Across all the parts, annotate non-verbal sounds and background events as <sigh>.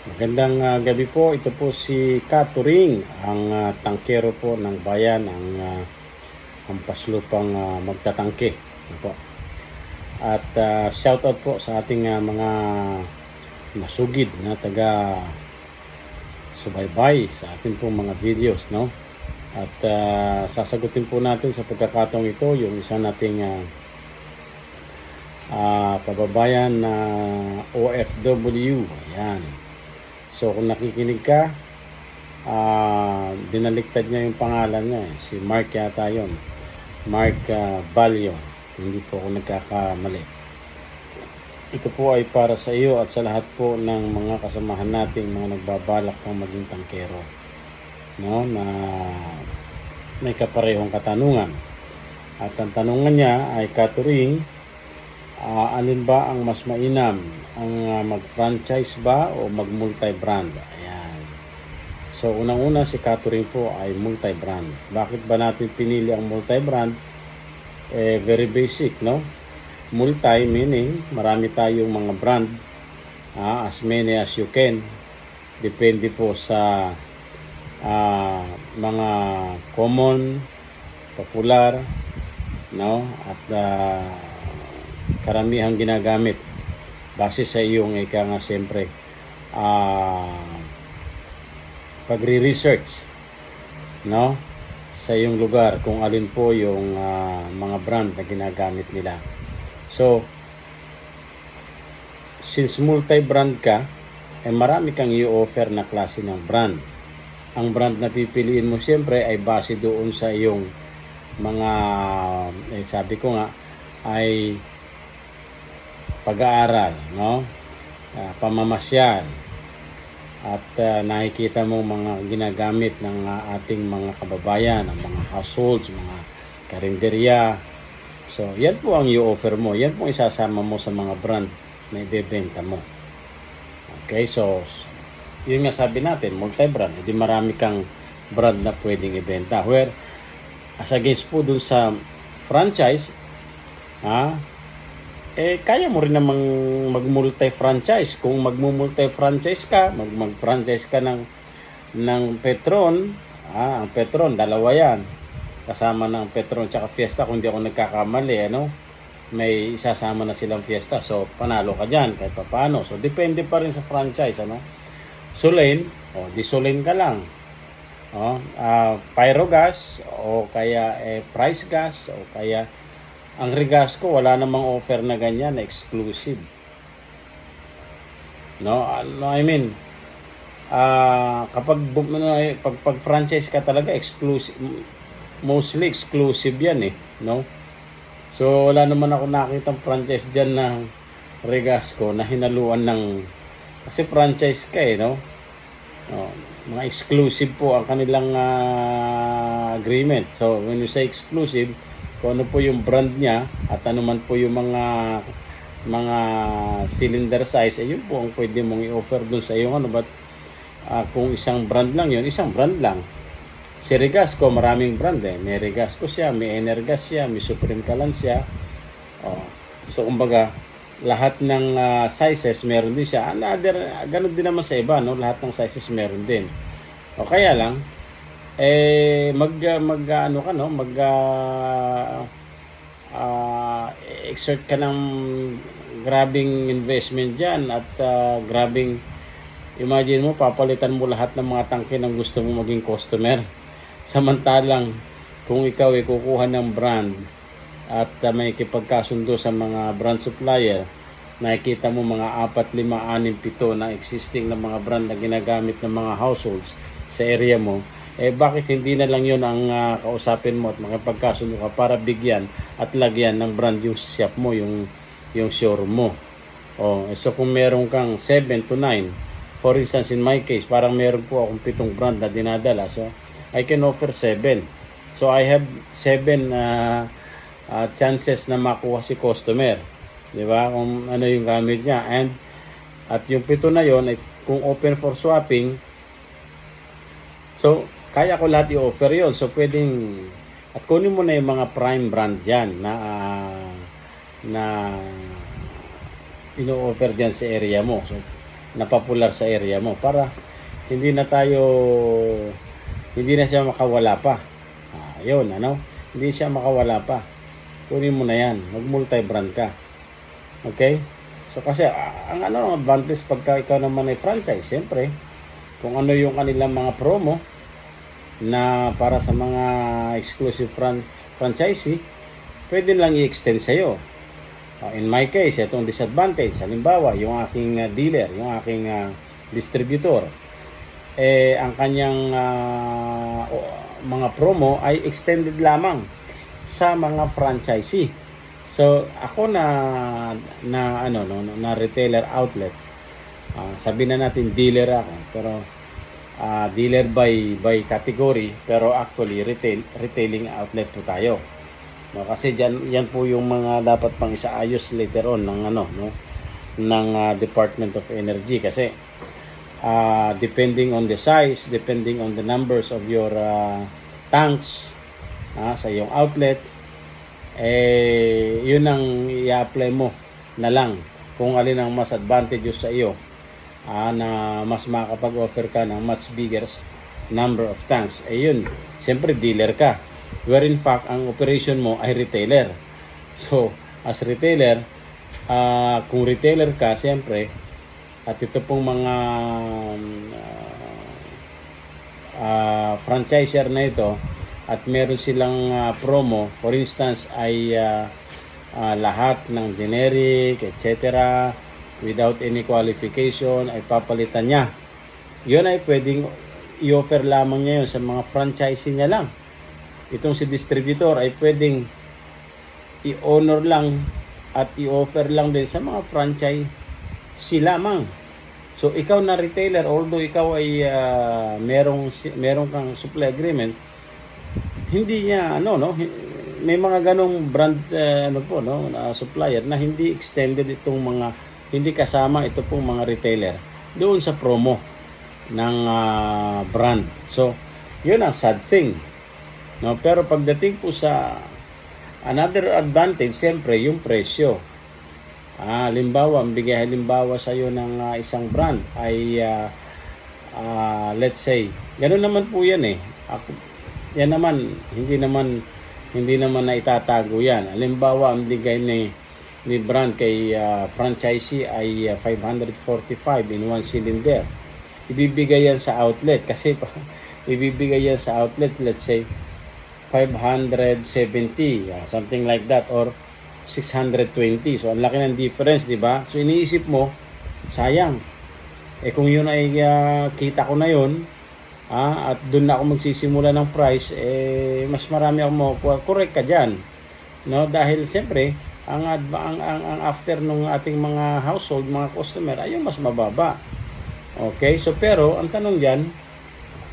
Magandang ah, gabi po. Ito po si Katuring, ang ah, tangkero po ng bayan, ang uh, ah, magtatangke. Ano po. At ah, shoutout po sa ating ah, mga masugid na taga subaybay sa ating pong mga videos, no? At ah, sasagutin po natin sa pagkakataong ito yung isa nating ah, ah, kababayan na OFW. Ayan. So kung nakikinig ka, ah dinaliktad niya yung pangalan niya. eh. Si Mark yata yun. Mark ah, Balyo. Hindi po ako nagkakamali. Ito po ay para sa iyo at sa lahat po ng mga kasamahan nating mga nagbabalak pang maging tangkero. No? Na may kaparehong katanungan. At ang tanungan niya ay katuring, Ah, alin ba ang mas mainam? Ang ah, mag-franchise ba o mag-multi-brand? Ayan. So, unang-una si Catherine po ay multi-brand. Bakit ba natin pinili ang multi-brand? Eh, very basic, no? Multi meaning marami tayong mga brand. ah, as many as you can. Depende po sa ah, mga common, popular, no? At ah, karamihang ginagamit. Base sa iyong ika nga siyempre ah pagre-research no? Sa iyong lugar kung alin po yung ah, mga brand na ginagamit nila. So since multi-brand ka eh marami kang i-offer na klase ng brand. Ang brand na pipiliin mo siyempre ay base doon sa iyong mga eh, sabi ko nga ay pag-aaral, no? Ah, pamamasyal. At ah, nakikita mo mga ginagamit ng ah, ating mga kababayan, ang mga households, mga karinderya. So, yan po ang i-offer mo. Yan po isasama mo sa mga brand na ibebenta mo. Okay, so yun nga sabi natin, multi-brand. Hindi marami kang brand na pwedeng ibenta. Where, as against po dun sa franchise, ha, eh kaya mo rin namang mag-multi-franchise. Kung mag-multi-franchise ka, mag- mag-franchise ka ng ng Petron, ah, ang Petron, dalawa yan. Kasama ng Petron tsaka Fiesta, kung di ako nagkakamali, ano, may isasama na silang Fiesta. So, panalo ka dyan, kahit pa paano. So, depende pa rin sa franchise, ano. Sulain, o, di Sulain ka lang. O, ah, Pyrogas, o kaya eh, Price Gas, o kaya ang Regasco, wala namang offer na ganyan, na exclusive. No, ano, I mean, ah kapag, ano, eh, pag, pag franchise ka talaga, exclusive, mostly exclusive yan eh, no? So, wala naman ako nakitang franchise dyan na Regasco na hinaluan ng, kasi franchise ka eh, no? No, mga exclusive po ang kanilang ah, agreement. So, when you say exclusive, kung ano po yung brand niya at ano man po yung mga mga cylinder size, eh yun po ang pwede mong i-offer dun sa iyong ano. But ah, kung isang brand lang yun, isang brand lang. Si Regasco, maraming brand eh. May Regasco siya, may Energas siya, may Supreme Kalan siya. Oh. So, kumbaga, lahat ng ah, sizes meron din siya. Another, ganun din naman sa iba, no? Lahat ng sizes meron din. O kaya lang, eh, mag, mag ano ka, no? Mag, ah, ah, exert ka ng grabing investment dyan at ah, grabing imagine mo, papalitan mo lahat ng mga tangke ng gusto mo maging customer. <laughs> Samantalang, kung ikaw ay kukuha ng brand at uh, may kipagkasundo sa mga brand supplier, nakikita mo mga 4, 5, 6, 7 na existing na mga brand na ginagamit ng mga households sa area mo, eh bakit hindi na lang yun ang ah, kausapin mo at makipagkasundo ka para bigyan at lagyan ng brand yung shop mo, yung, yung showroom mo. Oh, eh, so kung meron kang 7 to 9, for instance in my case, parang meron po akong pitong brand na dinadala. So I can offer 7. So I have 7 uh, uh, chances na makuha si customer. 'Di ba? Kung ano yung gamit niya and at yung pito na yon ay kung open for swapping so kaya ko lahat i-offer yon so pwedeng at kunin mo na yung mga prime brand diyan na ah, na ino-offer diyan sa area mo so na popular sa area mo para hindi na tayo hindi na siya makawala pa. Ah, yun, ano? Hindi siya makawala pa. Kunin mo na yan. Mag multi-brand ka. Okay? So kasi ah, ang ano advantage pagka ikaw naman ay franchise, siyempre, kung ano yung kanilang mga promo na para sa mga exclusive fran franchisee, pwede lang i-extend sa'yo. Uh, in my case, itong disadvantage, halimbawa, yung aking uh, dealer, yung aking uh, distributor, eh, ang kanyang uh, mga promo ay extended lamang sa mga franchisee. So, ako na na ano no na retailer outlet. ah, sabi na natin dealer ako, pero ah, dealer by by category, pero actually retail retailing outlet po tayo. No, kasi diyan yan po yung mga dapat pang isaayos later on ng ano no ng ah, Department of Energy kasi ah, depending on the size, depending on the numbers of your ah, tanks ah, sa iyong outlet, eh, yun ang i-apply mo na lang kung alin ang mas advantageous sa iyo ah, na mas makapag-offer ka ng much bigger number of tanks. Eh yun, siyempre dealer ka. Where in fact, ang operation mo ay retailer. So, as retailer, ah, kung retailer ka, siyempre, at ito pong mga ah, ah, franchiser na ito at meron silang ah, promo for instance ay ah, ah, lahat ng generic etc without any qualification ay papalitan niya yun ay pwedeng i-offer lamang niya yun sa mga franchisee niya lang itong si distributor ay pwedeng i-honor lang at i-offer lang din sa mga franchise si lamang. So ikaw na retailer, although ikaw ay ah, merong merong kang supply agreement, hindi niya ano no, may mga ganong brand eh, ano po no, na supplier na hindi extended itong mga hindi kasama ito pong mga retailer doon sa promo ng ah, brand. So, yun ang sad thing. No, pero pagdating po sa another advantage, siyempre yung presyo. Ah, halimbawa, bigay halimbawa sa iyo ng ah, isang brand ay ah, ah, let's say, ganoon naman po 'yan eh. Ako, yan naman hindi naman hindi naman na itatago 'yan. Halimbawa, ang bigay ni ni brand kay ah, franchisee ay ah, 545 in one cylinder. Ibibigay yan sa outlet kasi <laughs> ibibigay yan sa outlet let's say 570, ah, something like that, or 620. So, ang laki ng difference, di ba? So, iniisip mo, sayang. Eh, kung yun ay ah, kita ko na yun, ah, at doon na ako magsisimula ng price, eh, mas marami ako makukuha. Correct ka dyan. No? Dahil, siyempre, ang, ang, ang, ang after ng ating mga household, mga customer, ay mas mababa. Okay? So, pero, ang tanong dyan,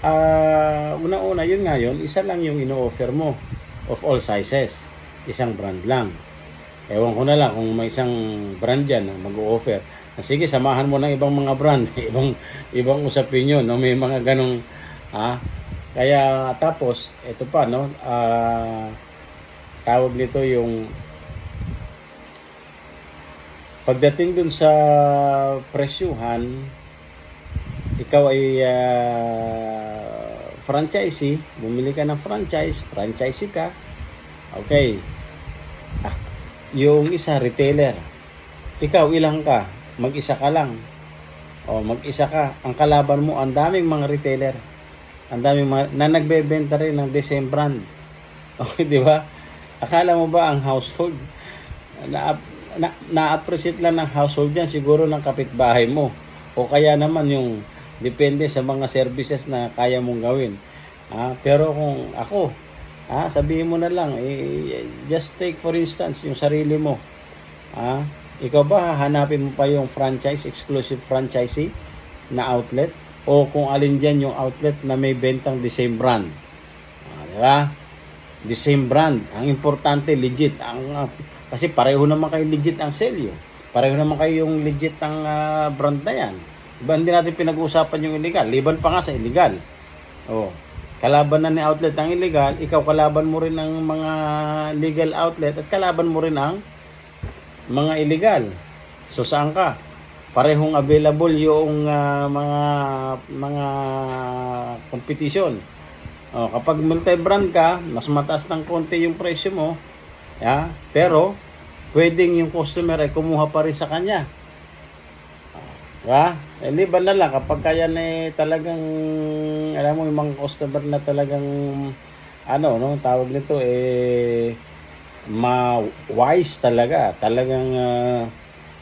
Ah, una-una yun nga yun, isa lang yung ino-offer mo of all sizes. Isang brand lang. Ewan ko na lang kung may isang brand yan na mag-o-offer. Ah, Sige, samahan mo ng ibang mga brand, <laughs> ibang ibang usapin yun, no? May mga ganong ah kaya tapos ito pa no, ah tawag nito yung pagdating dun sa presyuhan, ikaw ay ah, franchisee, bumili ka ng franchise, franchisee ka, okay. Ah, yung isa, retailer. Ikaw, ilang ka? Mag-isa ka lang. O, mag-isa ka. Ang kalaban mo, ang daming mga retailer. Ang daming mga, na nagbebenta rin ng the same brand. <laughs> Okay, di ba? Akala mo ba ang household, na, na, na-appreciate lang ng household yan, siguro ng kapitbahay mo. O kaya naman yung depende sa mga services na kaya mong gawin. Ah, pero kung ako, ah, sabihin mo na lang, eh, just take for instance yung sarili mo. Ah, ikaw ba hahanapin mo pa yung franchise, exclusive franchisee na outlet? O kung alin dyan yung outlet na may bentang the same brand? Ah, di ba? The same brand. Ang importante, legit. Ang, ah, kasi pareho naman kayo legit ang selyo. Pareho naman kayo yung legit ang ah, brand na yan. Diba hindi natin pinag-uusapan yung illegal? Liban pa nga sa illegal. Oh. Kalaban na ni outlet ang illegal, ikaw kalaban mo rin ang mga legal outlet at kalaban mo rin ang mga illegal. So saan ka? parehong available yung ah, mga mga competition. Oh, kapag multi-brand ka, mas mataas ng konti yung presyo mo. Yeah, pero pwedeng yung customer ay kumuha pa rin sa kanya. Diba? Eh, liban na lang kapag kaya na eh, talagang, alam mo, yung mga customer na talagang, ano, no, tawag nito, eh, ma-wise talaga. Talagang ah,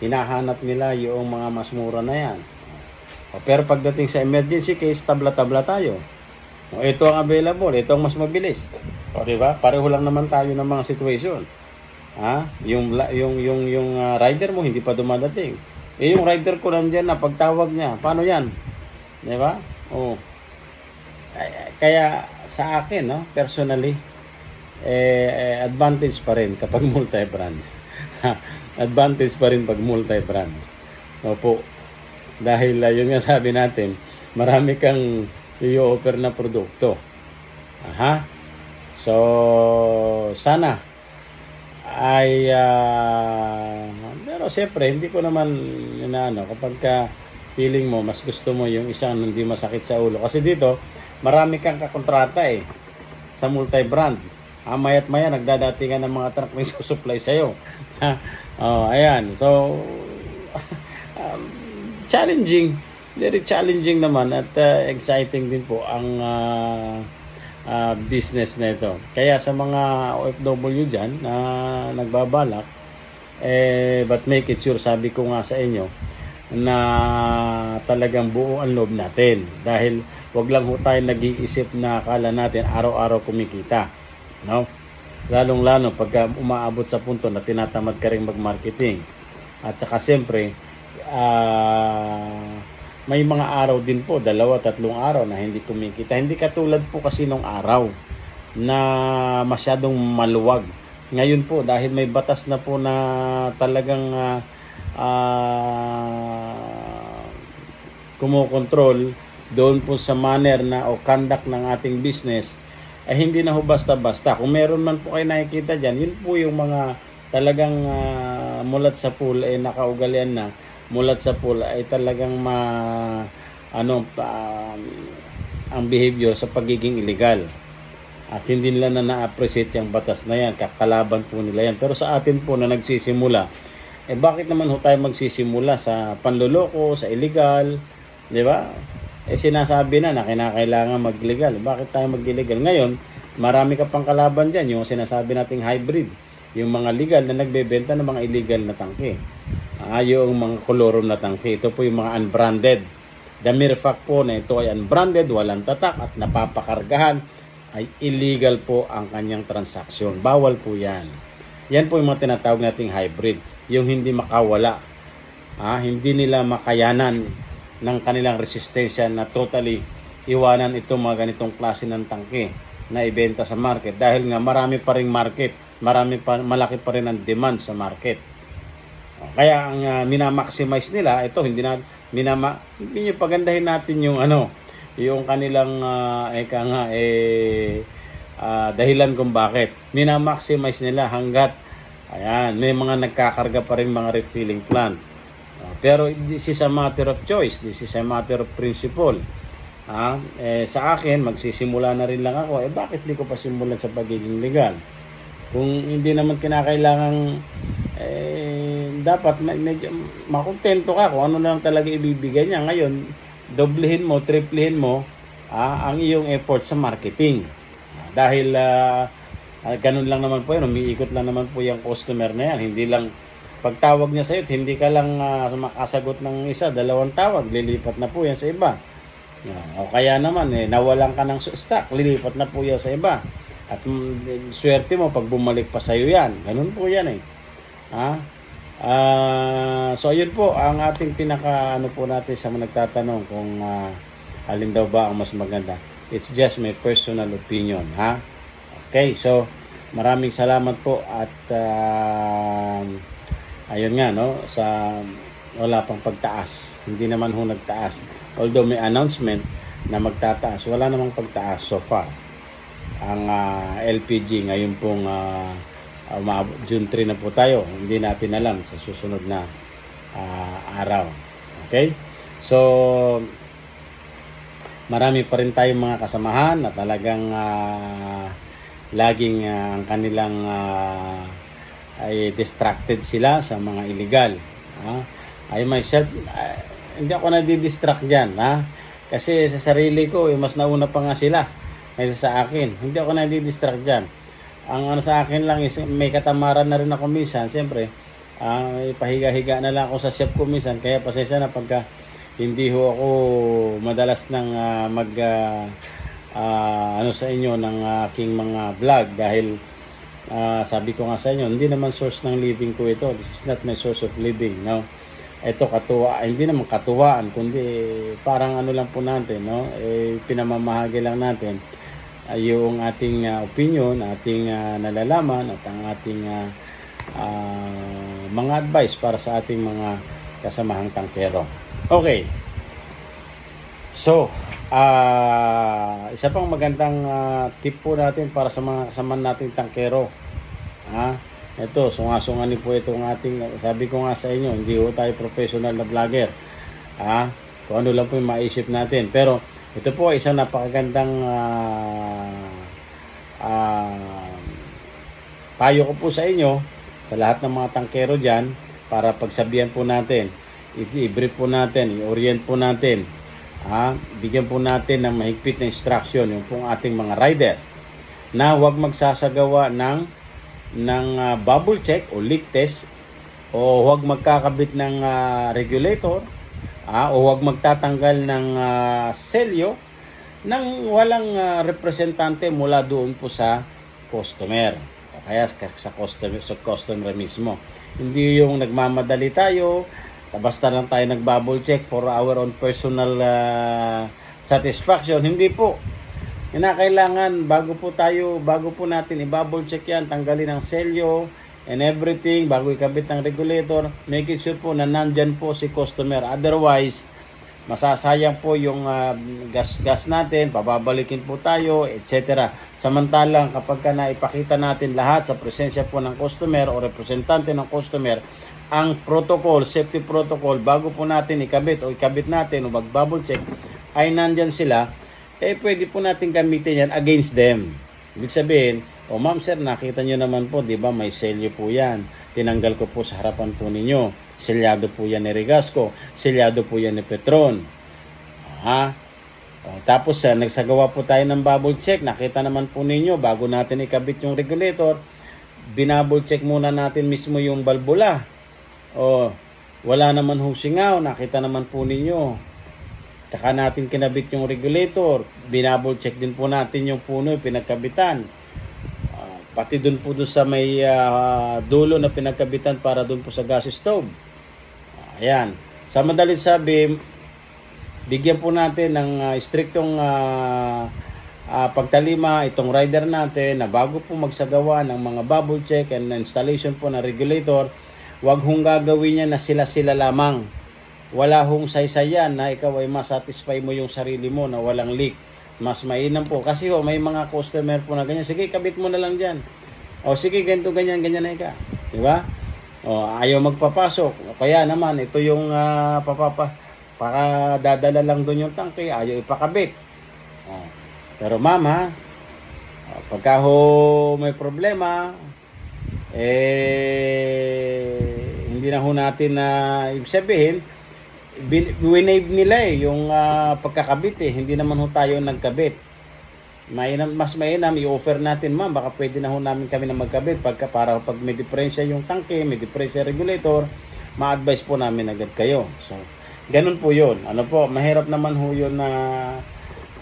hinahanap nila yung mga mas mura na yan. O, pero pagdating sa emergency case, tabla-tabla tayo. O, ito ang available, ito ang mas mabilis. O, di ba? Pareho lang naman tayo ng mga situation. Ha? Yung yung yung yung ah, rider mo hindi pa dumadating. Eh yung rider ko nandiyan na pagtawag niya, paano 'yan? 'Di ba? Oh. Ay- Kaya sa akin, no, personally, eh, eh, advantage pa rin kapag <laughs> multi-brand. <laughs> advantage pa rin pag multi-brand. Opo. Dahil uh, yung nga sabi natin, marami kang i-offer na produkto. Aha. So, sana ay ah, pero siyempre hindi ko naman inaano kapag ka feeling mo mas gusto mo yung isang hindi masakit sa ulo. Kasi dito marami kang kakontrata eh sa multi-brand. Ah, maya't maya nagdadatingan ng mga truck na supply sa'yo. <laughs> Oh, ayan. So <laughs> um, challenging very challenging naman at uh, exciting din po ang ah, ah, business na ito. Kaya sa mga OFW dyan na nagbabalak, eh, but make it sure, sabi ko nga sa inyo, na talagang buo ang loob natin. Dahil wag lang ho tayo nag-iisip na akala natin araw-araw kumikita. No? Lalong-lalo pagka umaabot sa punto na tinatamad ka rin mag-marketing. At saka siyempre, ah, may mga araw din po, dalawa, tatlong araw na hindi kumikita. Hindi katulad po kasi nung araw na masyadong maluwag. Ngayon po, dahil may batas na po na talagang ah, ah, kumukontrol doon po sa manner na o conduct ng ating business, ay hindi na ho basta-basta. Kung meron man po kayo nakikita dyan, yun po yung mga talagang ah, mulat sa pool ay nakaugalian na mulat sa pool ay talagang ma ano um, ang behavior sa pagiging illegal. At hindi nila na na-appreciate yung batas na yan, kakalaban po nila yan. Pero sa atin po na nagsisimula, eh bakit naman ho tayo magsisimula sa panloloko, sa illegal, di ba? Eh sinasabi na na kinakailangan mag-legal. Bakit tayo mag-illegal? Ngayon, marami ka pang kalaban dyan, yung sinasabi nating hybrid. Yung mga legal na nagbebenta ng mga illegal na tangke. Ah, yung mga kolorom na tangke. Ito po yung mga unbranded. The mere fact po na ito ay unbranded, walang tatak at napapakargahan ay illegal po ang kanyang transaksyon. Bawal po yan. Yan po yung mga tinatawag nating hybrid. Yung hindi makawala. Ah, hindi nila makayanan ng kanilang resistensya na totally iwanan itong mga ganitong klase ng tangke na ibenta sa market dahil nga marami pa ring market, marami pa malaki pa rin ang demand sa market. Kaya ang uh, minamaximize nila, ito hindi na minama hindi pagandahin natin yung ano, yung kanilang uh, eka nga eh ah, dahilan kung bakit. Minamaximize nila hanggat ayan, may mga nagkakarga pa rin mga refilling plant. Ah, pero this is a matter of choice, this is a matter of principle. Ah, eh, sa akin, magsisimula na rin lang ako. Eh, bakit di ko pa simulan sa pagiging legal? Kung hindi naman kinakailangang eh, dapat med- medyo makontento ka kung ano lang talaga ibibigay niya. Ngayon, doblehin mo, triplehin mo ah, ang iyong effort sa marketing. Ah, dahil ah, ah, ganun lang naman po yun, umiikot lang naman po yung customer na yan. Hindi lang pagtawag niya sa iyo, hindi ka lang ah, makasagot ng isa, dalawang tawag, lilipat na po yan sa iba. Ah, o kaya naman, eh, nawalan ka ng stock, lilipat na po yan sa iba. At mm, swerte mo pag bumalik pa sa iyo yan. Ganun po yan eh. Ha? Ah, so ayun po ang ating pinaka ano po natin sa mga nagtatanong kung ah, alin daw ba ang mas maganda. It's just my personal opinion, ha? Okay, so maraming salamat po at ah, ayun nga no sa wala pang pagtaas. Hindi naman ho nagtaas. Although may announcement na magtataas, wala namang pagtaas so far. Ang ah, LPG ngayon pong ah, umabot- June 3 na po tayo. Hindi natin alam sa susunod na ah, araw. Okay? So, marami pa rin tayong mga kasamahan na talagang ah, laging ah, ang kanilang ah, ay distracted sila sa mga illegal. Ha? I myself, ah, hindi ako nadidistract dyan. Ha? Kasi sa sarili ko, eh, mas nauna pa nga sila kaysa sa akin. Hindi ako nadidistract dyan. Ang ano sa akin lang is may katamaran na rin ako minsan. Siyempre, ah, pahiga-higa na lang ako sa chef ko minsan. Kaya pasensya na pagka hindi ho ako madalas nang ah, mag ah, ah, ano sa inyo ng aking mga vlog dahil ah, sabi ko nga sa inyo hindi naman source ng living ko ito this is not my source of living no ito katuwa hindi naman katuwaan kundi parang ano lang po natin no eh, pinamamahagi lang natin ah, yung ating ah, opinion ating ah, nalalaman at ang ating ah, ah, mga advice para sa ating mga kasamahang tangkero Okay. So, ah isa pang magandang ah, tip po natin para sa mga kasama nating tangkero. Ha? Ito, sunga-sunganin po itong ating, sabi ko nga sa inyo, hindi ho tayo professional na vlogger. Ha? Kung ano lang po yung maisip natin. Pero, ito po isang napakagandang ah, ah, payo ko po sa inyo, sa lahat ng mga tangkero dyan, para pagsabihan po natin, i-brief po natin, i-orient po natin, ha? bigyan po natin ng mahigpit na instruction yung pong ating mga rider na huwag magsasagawa ng ng ah, bubble check o leak test o huwag magkakabit ng ah, regulator ah, o huwag magtatanggal ng ah, selyo nang walang ah, representante mula doon po sa customer o kaya sa customer sa customer mismo. Hindi yung nagmamadali tayo basta lang tayo nag-bubble check for our own personal ah, satisfaction. Hindi po. Kinakailangan bago po tayo, bago po natin i-bubble check yan, tanggalin ang selyo and everything, bago ikabit ng regulator, making sure po na nandyan po si customer. Otherwise, masasayang po yung ah, gas-gas natin, pababalikin po tayo, etc. Samantalang kapag ka naipakita natin lahat sa presensya po ng customer o representante ng customer, ang protocol, safety protocol, bago po natin ikabit o ikabit natin o mag-bubble check, ay nandyan sila, eh pwede po natin gamitin yan against them. Ibig sabihin, o ma'am sir, nakita nyo naman po, di ba may selyo po yan. Tinanggal ko po sa harapan po ninyo. Selyado po yan ni Regasco. Selyado po yan ni Petron. Ha? O, tapos sa nagsagawa po tayo ng bubble check, nakita naman po ninyo, bago natin ikabit yung regulator, binabble check muna natin mismo yung balbula. O, wala naman hong singaw, nakita naman po ninyo. Tsaka natin kinabit yung regulator. Binabble check din po natin yung puno, yung pinagkabitan. Pati dun po dun sa may ah, dulo na pinagkabitan para dun po sa gas stove. Ayan. Sa madalit sabi, bigyan po natin ng ah, striktong ah, ah, pagtalima itong rider natin na bago po magsagawa ng mga bubble check and installation po ng regulator, wag hong gagawin niya na sila-sila lamang wala hong saysayan na ikaw ay masatisfy mo yung sarili mo na walang leak. Mas mainam po. Kasi ho, may mga customer po na ganyan. Sige, kabit mo na lang dyan. O sige, ganito, ganyan, ganyan na ika. Di ba? O, ayaw magpapasok. Kaya naman, ito yung ah, papapa, para dadala lang doon yung tangke, ayaw ipakabit. O, pero mama, pagka ho may problema, eh, hindi na ho natin na ibig sabihin, winave nila eh, yung ah, pagkakabit eh. Hindi naman ho tayo nagkabit. Mainam, mas mainam, i-offer natin ma'am, baka pwede na ho namin kami na magkabit pagka para pag may diferensya yung tangke, may diferensya regulator, ma-advise po namin agad kayo. So, ganun po yun. Ano po, mahirap naman ho yun na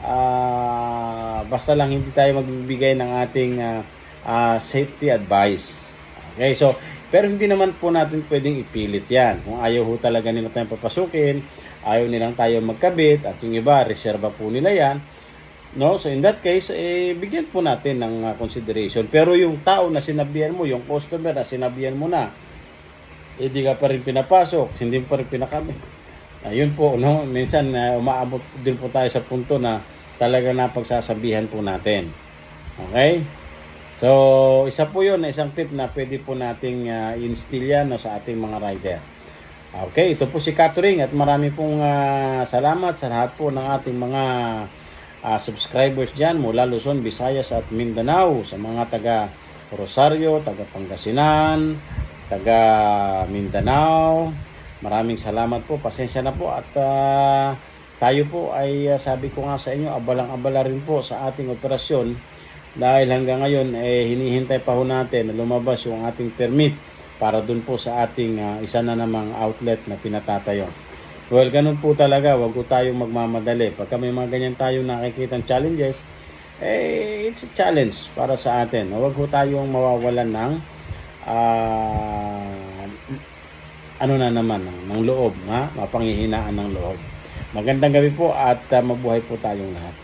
ah, basta lang hindi tayo magbibigay ng ating ah, ah, safety advice. Okay, so, pero hindi naman po natin pwedeng ipilit yan. Kung ayaw ho talaga nila tayong papasukin, ayaw nilang tayo magkabit, at yung iba, reserva po nila yan. No? So in that case, eh, bigyan po natin ng ah, consideration. Pero yung tao na sinabihan mo, yung customer na sinabihan mo na, eh di ka pa rin pinapasok, hindi pa rin pinakabit. Ayun po, no? minsan uh, umaabot din po tayo sa punto na talaga na pagsasabihan po natin. Okay? So, isa po yun, isang tip na pwede po nating uh, instill yan no, sa ating mga rider. Okay, ito po si Catering at marami pong ah, salamat sa lahat po ng ating mga ah, subscribers dyan mula Luzon, Visayas at Mindanao sa mga taga Rosario, taga Pangasinan, taga Mindanao. Maraming salamat po. Pasensya na po at ah, tayo po ay ah, sabi ko nga sa inyo abalang-abala rin po sa ating operasyon dahil hanggang ngayon eh hinihintay pa ho natin na lumabas yung ating permit para dun po sa ating ah, isa na namang outlet na pinatatayo. Well, ganun po talaga, wag po tayong magmamadali. Pagka may mga ganyan tayong nakikitang challenges, eh, it's a challenge para sa atin. Huwag po tayong mawawalan ng ah, ano na naman, ng, loob, ha? mapanghihinaan ng loob. Magandang gabi po at ah, mabuhay po tayong lahat.